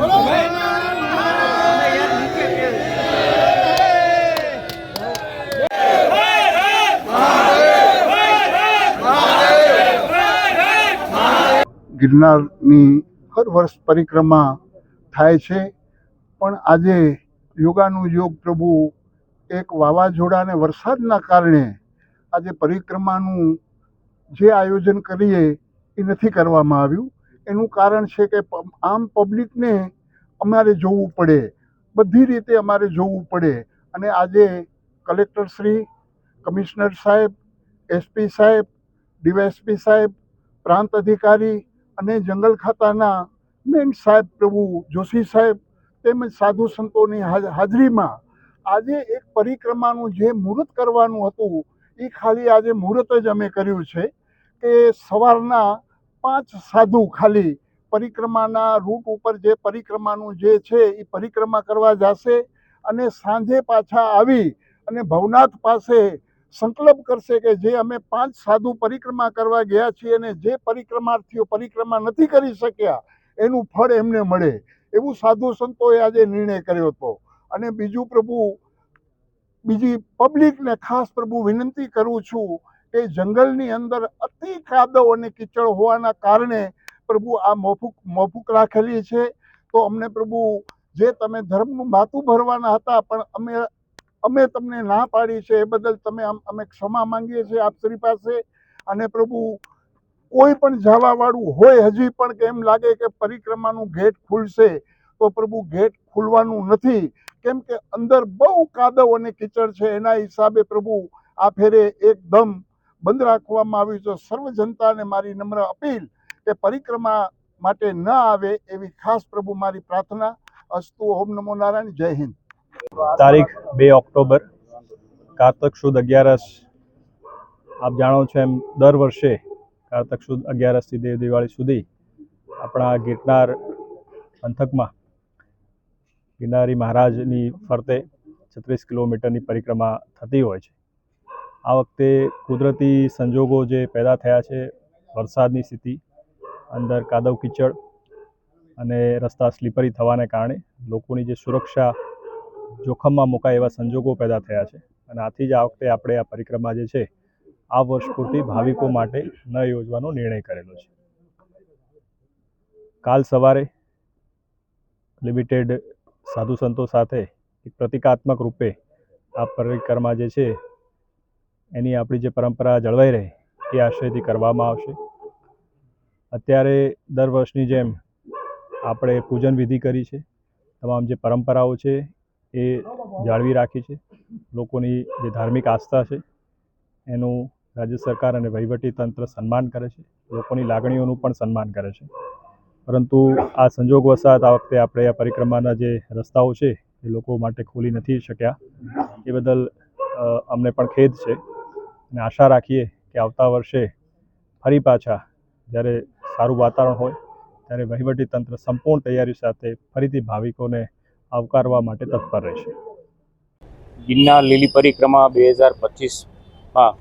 ગિરનારની હર વર્ષ પરિક્રમા થાય છે. પણ આજે યોગાનું યોગ પ્રભુ એક વાવાઝોડા અને વરસાદના કારણે આજે પરિક્રમાનું જે આયોજન કરીએ એ નથી કરવામાં આવ્યું. એનું કારણ છે કે આમ પબ્લિકને અમારે જોવું પડે. બધી રીતે અમારે જોવું પડે. અને આજે કલેક્ટરશ્રી કમિશનર સાહેબ એસપી સાહેબ ડીવાયએસપી સાહેબ, પ્રાંત અધિકારી અને જંગલ ખાતાના મેન સાહેબ પ્રભુ જોશી સાહેબ તેમજ સાધુ સંતોની હાજ- હાજરીમાં આજે એક પરિક્રમાનું જે મુહૂર્ત કરવાનું હતું એ ખાલી આજે મુહૂર્ત જ અમે કર્યું છે કે સવારના પાંચ સાધુ ખાલી પરિક્રમાના રૂટ ઉપર જે પરિક્રમાનું જે છે એ પરિક્રમા કરવા જશે અને સાંજે પાછા આવી અને ભવનાથ પાસે સંકલ્પ કરશે કે જે અમે પાંચ સાધુ પરિક્રમા કરવા ગયા છીએ અને જે પરિક્રમાર્થીઓ પરિક્રમા નથી કરી શક્યા, એનું ફળ એમને મળે. એવું સાધુ સંતોએ આજે નિર્ણય કર્યો હતો. અને બીજું પ્રભુ, બીજી પબ્લિકને ખાસ પ્રભુ વિનંતી કરું છું કે જંગલની અંદર અતિ કાદવ અને કીચડ હોવાના કારણે પ્રભુ આ મોફુક મોફુક રાખેલી છે. તો અમને પ્રભુ જે તમે ધર્મનું માથું ભરવાના હતા, પણ અમે અમે તમને ના પાડી છે, એ બદલ તમે અમ- ક્ષમા માંગીએ છીએ આપ શ્રી પાસે. અને પ્રભુ કોઈ પણ જવાવાળું હોય, હજી પણ કે એમ લાગે કે પરિક્રમાનું ગેટ ખુલશે, તો પ્રભુ ગેટ ખુલવાનું નથી. કેમ કે અંદર બહુ કાદવ અને કીચડ છે, એના હિસાબે પ્રભુ આ ફેરે એકદમ બંધ રાખવામાં આવ્યું છે. સર્વ જનતાને મારી નમ્ર અપીલ કે પરિક્રમા માટે ન આવે એવી ખાસ પ્રભુ મારી પ્રાર્થના. અસ્તુ ઓમ નમો નારાયણ. જય હિન્દ. તારીખ બે ઓક્ટોબર, કારતક સુદ અગિયારસ. આપ જાણો છો એમ દર વર્ષે કારતક સુદ અગિયારસથી દેવ દિવાળી સુધી આપણા ગિરનાર પંથકમાં ગિરનારી મહારાજની ફરતે છત્રીસ કિલોમીટરની પરિક્રમા થતી હોય છે. આ વખતે કુદરતી સંજોગો જે પેદા થયા છે, વરસાદની સ્થિતિ, અંદર કાદવ કીચડ અને રસ્તા સ્લીપરી થવાને કારણે લોકોની જે સુરક્ષા જોખમમાં મુકાય એવા સંજોગો પેદા થયા છે. અને આથી જ આ વખતે આપણે આ પરિક્રમા જે છે, આ વર્ષ પૂરતી ભાવિકો માટે ન યોજવાનો નિર્ણય કરેલો છે. કાલ સવારે લિમિટેડ સાધુ સંતો સાથે એક પ્રતિકાત્મક રૂપે આ પરિક્રમા જે છે એની આપણી જે પરંપરા જળવાઈ રહે, એ આશયથી કરવામાં આવશે. અત્યારે દર વર્ષની જેમ આપણે પૂજન વિધિ કરી છે. તમામ જે પરંપરાઓ છે, એ જાળવી રાખી છે. લોકોની જે ધાર્મિક આસ્થા છે, એનું રાજ્ય સરકાર અને વહીવટી તંત્ર સન્માન કરે છે. લોકોની લાગણીઓનું પણ સન્માન કરે છે. પરંતુ આ સંજોગ વસાત આ વખતે આપણે આ પરિક્રમાના જે રસ્તાઓ છે, એ લોકો માટે ખોલી નથી શક્યા. એ બદલ અમને પણ ખેદ છે. અને આશા રાખીએ કે આવતા વર્ષે ફરી પાછા જ્યારે સારું વાતાવરણ હોય, ત્યારે વહીવટી તંત્ર સંપૂર્ણ તૈયારી સાથે ફરીથી ભાવિકોને આવકારવા માટે તત્પર રહેશે. ગિરનાર લીલી પરિક્રમા બે હજાર પચીસમાં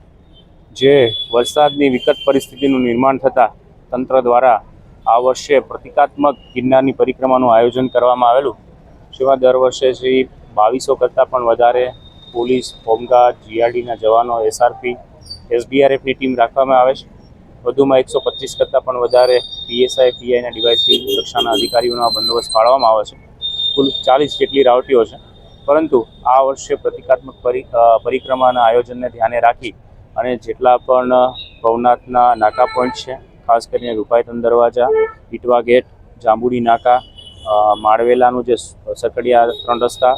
જે વરસાદની વિકટ પરિસ્થિતિનું નિર્માણ થતાં તંત્ર દ્વારા આ વર્ષે પ્રતિકાત્મક ગિરનારની પરિક્રમાનું આયોજન કરવામાં આવેલું. જેમાં દર વર્ષે શ્રી બાવીસો કરતાં પણ વધારે પોલીસ હોમગાર્ડ જીઆરડીના જવાનો, એસઆરપી એસડીઆરએફની ટીમ રાખવામાં આવે છે. વધુમાં એકસો પચીસ કરતાં પણ વધારે પીએસઆઈ, પીઆઈના ડિવાઇસથી કક્ષાના અધિકારીઓનો બંદોબસ્ત પાડવામાં આવે છે. કુલ ચાલીસ જેટલી રાવટીઓ છે. પરંતુ આ વર્ષે પ્રતિકાત્મક પરી પરિક્રમાના આયોજનને ધ્યાને રાખી અને જેટલા પણ ભવનાથના નાકા પોઈન્ટ છે, ખાસ કરીને રૂપાયતન દરવાજા ઇટવા ગેટ, જાંબુડી નાકા માળવેલાનું જે સ- સકડિયા ત્રણ રસ્તા,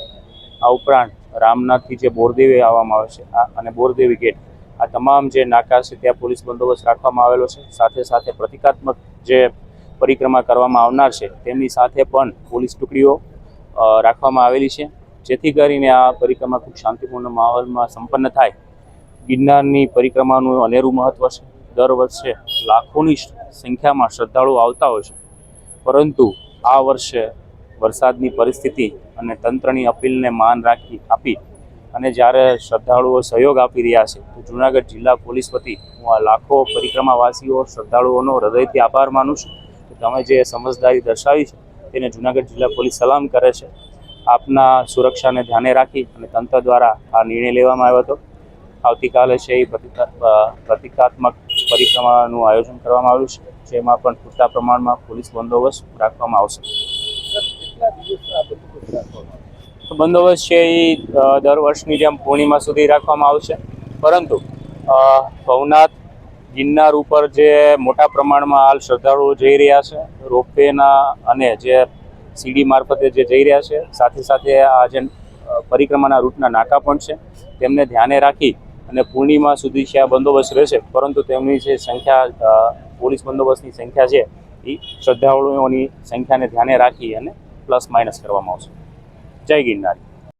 આ ઉપરાંત રામનાથથી જે બોરદેવી આવવામાં આવે છે અને બોરદેવી ગેટ, આ તમામ જે નાકા છે ત્યાં પોલીસ બંદોબસ્ત રાખવામાં આવેલો છે. સાથે સાથે પ્રતિકાત્મક જે પરિક્રમા કરવામાં આવનાર છે, તેમની સાથે પણ પોલીસ ટુકડીઓ રાખવામાં આવેલી છે. જેથી કરીને આ પરિક્રમા ખૂબ શાંતિપૂર્ણ માહોલમાં સંપન્ન થાય. ગિરનારની પરિક્રમાનું અનેરું મહત્ત્વ છે. દર વર્ષે લાખોની સંખ્યામાં શ્રદ્ધાળુઓ આવતા હોય છે. પરંતુ આ વર્ષે વરસાદની પરિસ્થિતિ અને તંત્રની અપીલને માન રાખી આપી અને જ્યારે શ્રદ્ધાળુઓ સહયોગ આપી રહ્યા છે, તો જૂનાગઢ જિલ્લા પોલીસ વતી હું આ લાખો પરિક્રમાવાસીઓ શ્રદ્ધાળુઓનો હૃદયથી આભાર માનું છું કે તમે જે સમજદારી દર્શાવી છે, તેને જુનાગઢ જિલ્લા પોલીસ સલામ કરે છે. આપના સુરક્ષાને ધ્યાને રાખી અને તંત્ર દ્વારા આ નિર્ણય લેવામાં આવ્યો હતો. આવતીકાલે છે એ પ્રતિકા પ્રતિકાત્મક પરિક્રમાનું આયોજન કરવામાં આવ્યું છે, જેમાં પણ પૂરતા પ્રમાણમાં પોલીસ બંદોબસ્ત રાખવામાં આવશે. બંદોબસ્ત છે એ દર વર્ષની જેમ પૂર્ણિમા સુધી રાખવામાં આવશે. પરંતુ ભવનાથ ગિરનાર ઉપર જે મોટા પ્રમાણમાં હાલ શ્રદ્ધાળુઓ જઈ રહ્યા છે, રોપવેના અને જે સીડી મારફતે જે જઈ રહ્યા છે, સાથે સાથે આ જે પરિક્રમાના રૂટના નાકા પણ છે, તેમને ધ્યાને રાખી અને પૂર્ણિમા સુધી છે આ બંદોબસ્ત રહેશે. પરંતુ તેમની જે સંખ્યા પોલીસ બંદોબસ્તની સંખ્યા છે, એ શ્રદ્ધાળુઓની સંખ્યાને ધ્યાને રાખી અને પ્લસ માઇનસ કરવામાં આવશે. જય ગિરનાર.